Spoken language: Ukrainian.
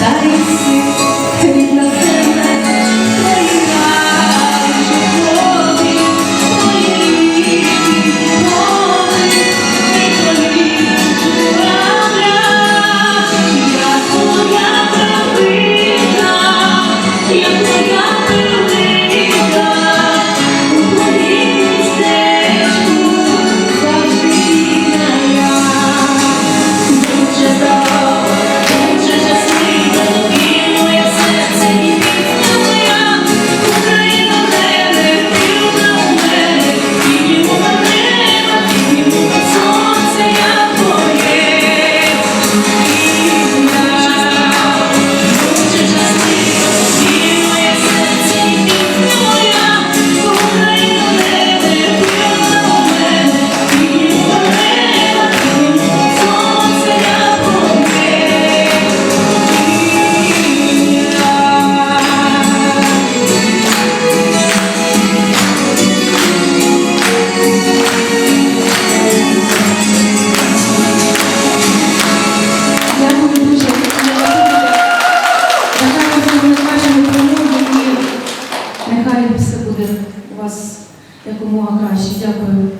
Дай всіх умова краще. Дякую.